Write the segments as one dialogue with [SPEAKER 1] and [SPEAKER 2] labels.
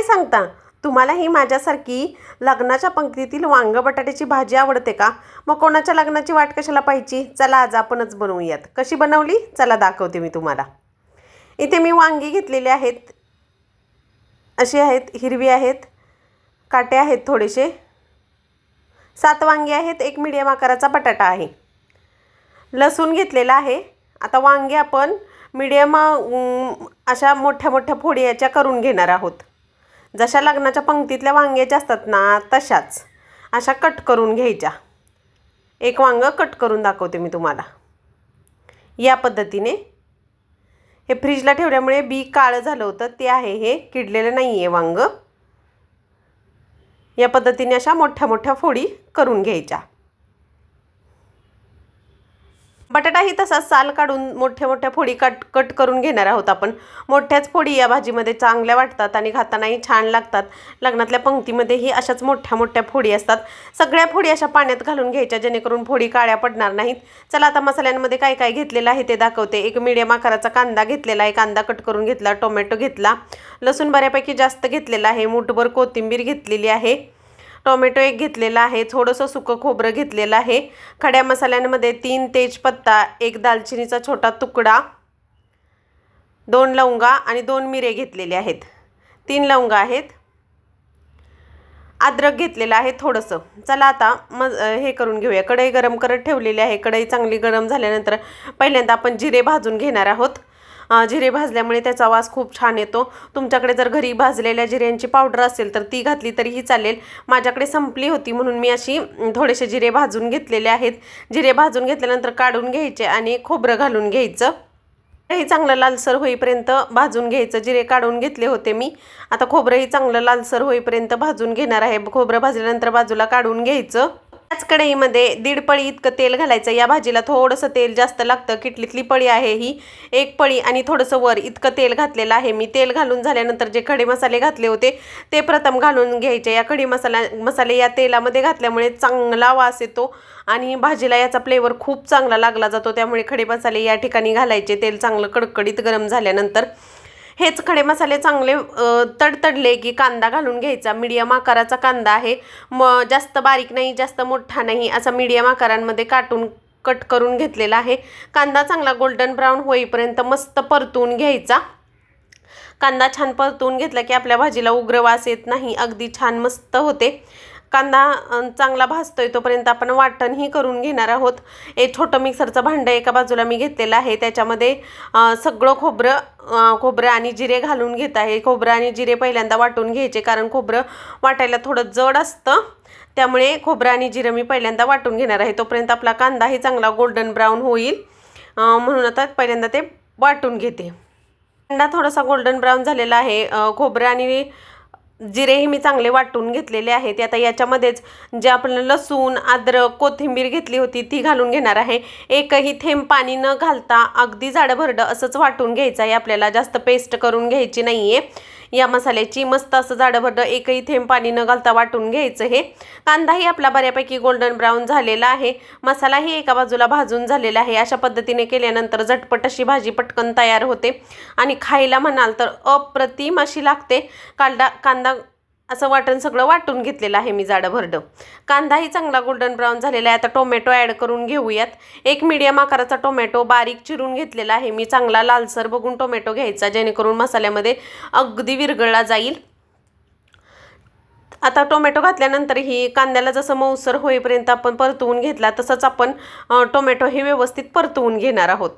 [SPEAKER 1] काय सांगता. तुम्हाला ही माझ्यासारखी लग्नाच्या पंक्तीतील वांग बटाट्याची भाजी आवडते का? मग कोणाच्या लग्नाची वाट कशाला पाहिजे चला आज आपणच बनवूयात. कशी बनवली? चला दाखवते मी तुम्हाला. इथे मी वांगी घेतलेली आहेत. अशी आहेत हिरवी आहेत काटे आहेत थोडेसे. सात वांगी आहेत एक मिडियम आकाराचा बटाटा आहे. लसूण घेतलेला आहे. आता वांगे आपण मिडियम अशा मोठ्या मोठ्या फोडी याच्या करून घेणार आहोत. जशा लग्नाच्या पंक्तीतल्या वांग्याच्या असतात ना तशाच. अशा कट करून घ्यायच्या. एक वांग कट करून दाखवते मी तुम्हाला. या पद्धतीने. हे फ्रीजला ठेवल्यामुळे बी काळं झालं होतं ते आहे हे किडलेलं नाही आहे वांग. या पद्धतीने अशा मोठ्या मोठ्या फोडी करून घ्यायच्या. बटाटाही तसाच साल काढून मोठ्या मोठ्या फोडी कट कट करून घेणार आहोत आपण. मोठ्याच फोडी या भाजीमध्ये चांगल्या वाटतात आणि खातानाही छान लागतात. लग्नातल्या पंक्तीमध्येही अशाच मोठ्या मोठ्या फोडी असतात. सगळ्या फोडी अशा पाण्यात घालून घ्यायच्या जेणेकरून फोडी काळ्या पडणार नाहीत. चला आता मसाल्यांमध्ये काय काय घेतलेलं आहे ते दाखवते. एक मिडियम आकाराचा कांदा घेतलेला आहे. कांदा कट करून घेतला टोमॅटो घेतला. लसूण बऱ्यापैकी जास्त घेतलेला आहे. मुठभर कोथिंबीर घेतलेली आहे. टोमॅटो एक घेतलेला आहे थोडंसं सुकं खोबरं घेतलेलं आहे. खड्या मसाल्यांमध्ये तीन तेजपत्ता एक दालचिनीचा छोटा तुकडा दोन लवंगा आणि दोन मिरे घेतलेले आहेत. तीन लवंगा आहेत. अद्रक घेतलेलं आहे थोडंसं. चला आता मग हे करून घेऊया. कढई गरम करत ठेवलेली आहे. कढई चांगली गरम झाल्यानंतर पहिल्यांदा आपण जिरे भाजून घेणार आहोत. जिरे भाजल्यामुळे त्याचा वास खूप छान येतो. तुमच्याकडे जर घरी भाजलेल्या जिऱ्यांची पावडर असेल तर ती घातली तरीही चालेल. माझ्याकडे संपली होती म्हणून मी अशी थोडेसे जिरे भाजून घेतलेले आहेत. जिरे भाजून घेतल्यानंतर काढून घ्यायचे आणि खोबरं घालून घ्यायचं. हे चांगलं लालसर होईपर्यंत भाजून घ्यायचं. जिरे काढून घेतले होते मी. आता खोबरंही चांगलं लालसर होईपर्यंत भाजून घेणार आहे. खोबरं भाजल्यानंतर बाजूला काढून घ्यायचं. त्याच कढईमध्ये दीड पळी इतकं तेल घालायचं. या भाजीला थोडंसं तेल जास्त लागतं. किटलीतली पळी आहे ही. एक पळी आणि थोडंसं वर इतकं तेल घातलेलं आहे. मी तेल घालून झाल्यानंतर जे खडे मसाले घातले होते ते प्रथम घालून घ्यायचे. या खडी मसाला मसाले या तेलामध्ये घातल्यामुळे चांगला वास येतो आणि भाजीला याचा फ्लेवर खूप चांगला लागला जातो. त्यामुळे खडे मसाले या ठिकाणी घालायचे. तेल चांगलं कडकडीत गरम झाल्यानंतर हेच खडे मसाले चांगले तडतडले की कांदा घालून घ्यायचा. मीडियम आकाराचा कांदा आहे. मग जास्त बारीक नाही जास्त मोठा नाही असा मीडियम आकारांमध्ये काटून कट करून घेतलेला आहे. कांदा चांगला गोल्डन ब्राऊन होईपर्यंत मस्त परतून घ्यायचा. कांदा छान परतून घेतला की आपल्या भाजीला उग्र वास येत नाही. अगदी छान मस्त होते. कांदा चांगला भाजतोय तोपर्यंत आपण वाटणही करून घेणार आहोत. एक छोटं मिक्सरचं भांडं एका बाजूला मी घेतलेलं आहे. त्याच्यामध्ये सगळं खोबरं खोबरं आणि जिरे घालून घेत आहे. खोबरं आणि जिरे पहिल्यांदा वाटून घ्यायचे कारण खोबरं वाटायला थोडं जड असतं. त्यामुळे खोबरं आणि जिरं मी पहिल्यांदा वाटून घेणार आहे. तोपर्यंत आपला कांदाही चांगला गोल्डन ब्राऊन होईल. म्हणून आता पहिल्यांदा ते वाटून घेते. कांदा थोडासा गोल्डन ब्राऊन झालेला आहे. खोबरं आणि जिरेही मी चांगले वाटून घेतलेले आहेत. आता याच्यामध्येच जे आपण लसूण अद्रक कोथिंबीर घेतली होती ती घालून घेणार आहे. एकही थेंब पाणी न घालता अगदी जाडभरडं असंच वाटून घ्यायचं आहे. आपल्याला जास्त पेस्ट करून घ्यायची नाही आहे या मसाल्याची मस्त असं जाडंभरडं एकही थेंब पाणी न घालता वाटून घ्यायचं हे. कांदाही आपला बऱ्यापैकी गोल्डन ब्राऊन झालेला आहे. मसालाही एका बाजूला भाजून झालेला आहे. अशा पद्धतीने केल्यानंतर झटपट अशी भाजी पटकन तयार होते. आणि खायला म्हणाल तर अप्रतिम अशी लागते. कांदा कांदा असं वाटण सगळं वाटून घेतलेलं आहे मी जाडं भरडं कांदाही चांगला गोल्डन ब्राऊन झालेला आहे. आता टोमॅटो ॲड करून घेऊयात. एक मीडियम आकाराचा टोमॅटो बारीक चिरून घेतलेला आहे. मी चांगला लालसर बघून टोमॅटो घ्यायचा जेणेकरून मसाल्यामध्ये अगदी विरघळला जाईल. आता टोमॅटो घातल्यानंतर ही कांद्याला जसं मऊसर होईपर्यंत आपण परतवून घेतला तसंच आपण टोमॅटो हे व्यवस्थित परतवून घेणार आहोत.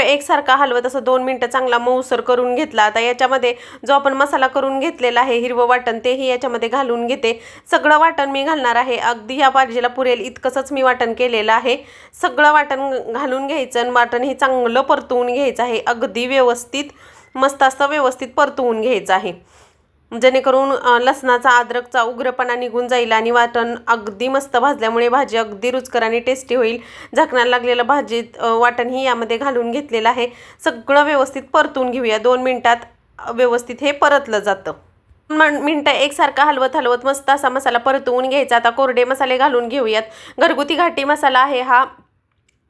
[SPEAKER 1] एकसारखा हलवत असं दोन मिनटं चांगला मऊसर करून घेतला. आता याच्यामध्ये जो आपण मसाला करून घेतलेला आहे हिरवं वाटण तेही याच्यामध्ये घालून घेते. सगळं वाटण मी घालणार आहे. अगदी ह्या भाजीला पुरेल इतकंसंच मी वाटण केलेलं आहे. सगळं वाटण घालून घ्यायचं आणि वाटण हे चांगलं परतवून घ्यायचं आहे. अगदी व्यवस्थित मस्त असं व्यवस्थित परतवून घ्यायचं आहे. जेणेकरून लसणाचा अद्रकचा उग्रपणा निघून जाईल आणि वाटण अगदी मस्त भाजल्यामुळे भाजी अगदी रुचकर आणि टेस्टी होईल. झाकणाला लागलेलं भाजीत वाटणही यामध्ये घालून घेतलेलं आहे. सगळं व्यवस्थित परतून घेऊया. दोन मिनटात व्यवस्थित हे परतलं जातं. मिनटं एकसारखा हलवत हलवत मस्त असा मसाला परतवून घ्यायचा. आता कोरडे मसाले घालून घेऊयात. घरगुती घाटी मसाला आहे हा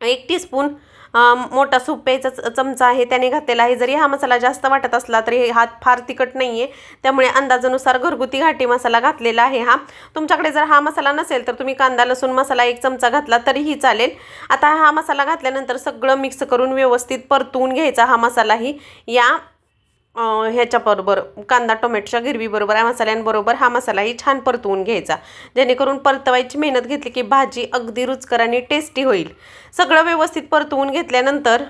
[SPEAKER 1] एक टीस्पून मोठा सूप प्यायचा चमचा आहे त्याने घातलेला आहे. जरी हा मसाला जास्त वाटत असला तरी हा फार तिखट नाही आहे त्यामुळे अंदाजानुसार घरगुती घाटी मसाला घातलेला आहे हा. तुमच्याकडे जर हा मसाला नसेल तर तुम्ही कांदा लसूण मसाला एक चमचा घातला तरीही चालेल. आता हा मसाला घातल्यानंतर सगळं मिक्स करून व्यवस्थित परतवून घ्यायचा हा मसालाही. या ह्याच्याबरोबर कांदा टोमॅटोच्या गिरवीबरोबर या मसाल्यांबरोबर हा मसालाही छान परतवून घ्यायचा. जेणेकरून परतवायची मेहनत घेतली की भाजी अगदी रुचकर आणि टेस्टी होईल. सगळं व्यवस्थित परतवून घेतल्यानंतर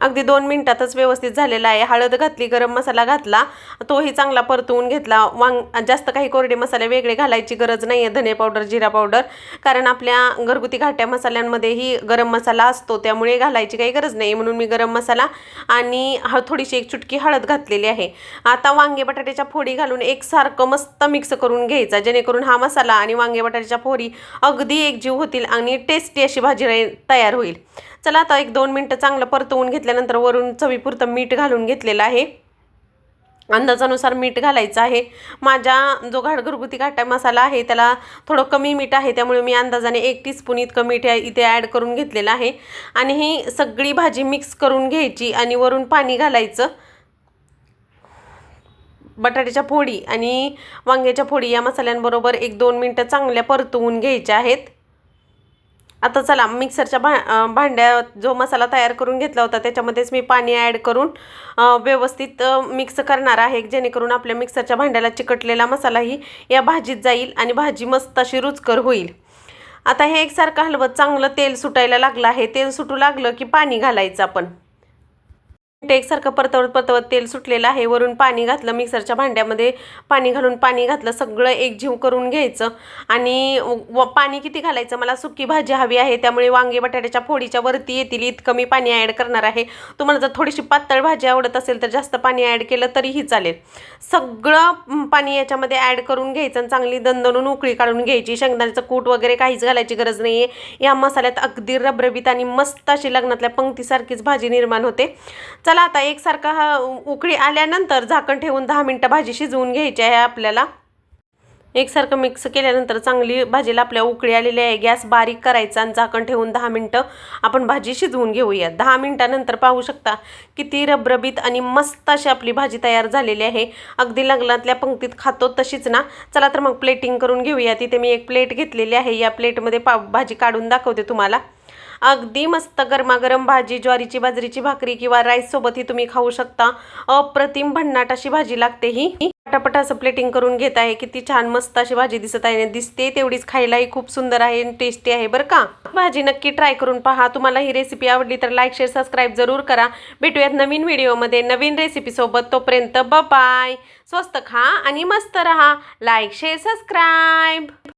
[SPEAKER 1] अगदी दोन मिनिटातच व्यवस्थित झालेला आहे. हळद घातली गरम मसाला घातला तोही चांगला परतवून घेतला. वांग जास्त काही कोरडे मसाले वेगळे घालायची गरज नाही आहे धने पावडर जिरा पावडर. कारण आपल्या घरगुती घाट्या मसाल्यांमध्येही गरम मसाला असतो त्यामुळे घालायची काही गरज नाही म्हणून मी गरम मसाला आणि ह थोडीशी एक चुटकी हळद घातलेली आहे. आता वांगे बटाट्याच्या फोडी घालून एकसारखं मस्त मिक्स करून घ्यायचा. जेणेकरून हा मसाला आणि वांगे बटाट्याच्या फोडी अगदी एकजीव होतील आणि टेस्टी अशी भाजी तयार होईल. चला आता एक दोन मिनटं चांगलं परतवून घेतल्यानंतर वरून चवीपुरतं मीठ घालून घेतलेलं आहे. अंदाजानुसार मीठ घालायचं आहे. माझ्या जो घाट घरगुती घाटा मसाला आहे त्याला थोडं कमी मीठ आहे त्यामुळे मी अंदाजाने एक टीस्पून इतकं मीठ इथे ॲड करून घेतलेलं आहे. आणि ही सगळी भाजी मिक्स करून घ्यायची आणि वरून पाणी घालायचं. बटाट्याच्या फोडी आणि वांग्याच्या फोडी या मसाल्यांबरोबर एक दोन मिनटं चांगल्या परतवून घ्यायच्या आहेत. आता चला मिक्सरच्या भा भांड्यात जो मसाला तयार करून घेतला होता त्याच्यामध्येच मी पाणी ॲड करून व्यवस्थित मिक्स करणार आहे. जेणेकरून आपल्या मिक्सरच्या भांड्याला चिकटलेला मसालाही या भाजीत जाईल आणि भाजी मस्त अशी रुचकर होईल. आता हे एकसारखं हलवत चांगलं तेल सुटायला लागलं आहे. तेल सुटू लागलं की पाणी घालायचं आपण. एकसारखं परतवत परतवत तेल सुटलेलं आहे. वरून पाणी घातलं मिक्सरच्या भांड्यामध्ये पाणी घालून पाणी घातलं सगळं एकजीव करून घ्यायचं. आणि व पाणी किती घालायचं? मला सुकी भाजी हवी आहे त्यामुळे वांगे बटाट्याच्या फोडीच्या वरती येतील इतकं मी पाणी ॲड करणार आहे. तुम्हाला जर थोडीशी पातळ भाजी आवडत असेल तर जास्त पाणी ॲड केलं तरीही चालेल. सगळं पाणी याच्यामध्ये ॲड करून घ्यायचं आणि चांगली दणदणून उकळी काढून घ्यायची. शेंगदाण्याचं कूट वगैरे काहीच घालायची गरज नाही आहे या मसाल्यात अगदी रबरबीत आणि मस्त अशी लग्नातल्या पंक्तीसारखीच भाजी निर्माण होते. चला आता एकसारखा हा उकळी आल्यानंतर झाकण ठेवून दहा मिनटं भाजी शिजवून घ्यायची आहे आपल्याला. एकसारखं मिक्स केल्यानंतर चांगली भाजीला आपल्या उकळी आलेली आहे. गॅस बारीक करायचा आणि झाकण ठेवून दहा मिनटं आपण भाजी शिजवून घेऊया दहा मिनटानंतर पाहू शकता किती रबरबीत आणि मस्त अशी आपली भाजी तयार झालेली आहे. अगदी लग्नातल्या पंक्तीत खातो तशीच ना? चला तर मग प्लेटिंग करून घेऊया. तिथे मी एक प्लेट घेतलेली आहे. या प्लेटमध्ये पाव भाजी काढून दाखवते तुम्हाला. अगदी मस्त गरमागरम भाजी ज्वारीची बाजरीची भाकरी किंवा राईस सोबतही तुम्ही खाऊ शकता. अप्रतिम भन्नाट अशी भाजी लागते ही. पटापट असं प्लेटिंग करून घेत आहे. किती छान मस्त अशी भाजी दिसत आहे दिसते तेवढीच खायलाही खूप सुंदर आहे टेस्टी आहे बरं का. भाजी नक्की ट्राय करून पहा. तुम्हाला ही रेसिपी आवडली तर लाईक शेअर सबस्क्राईब जरूर करा. भेटूयात नवीन व्हिडिओमध्ये नवीन रेसिपीसोबत तोपर्यंत बाय स्वस्त खा आणि मस्त रहा. Like share subscribe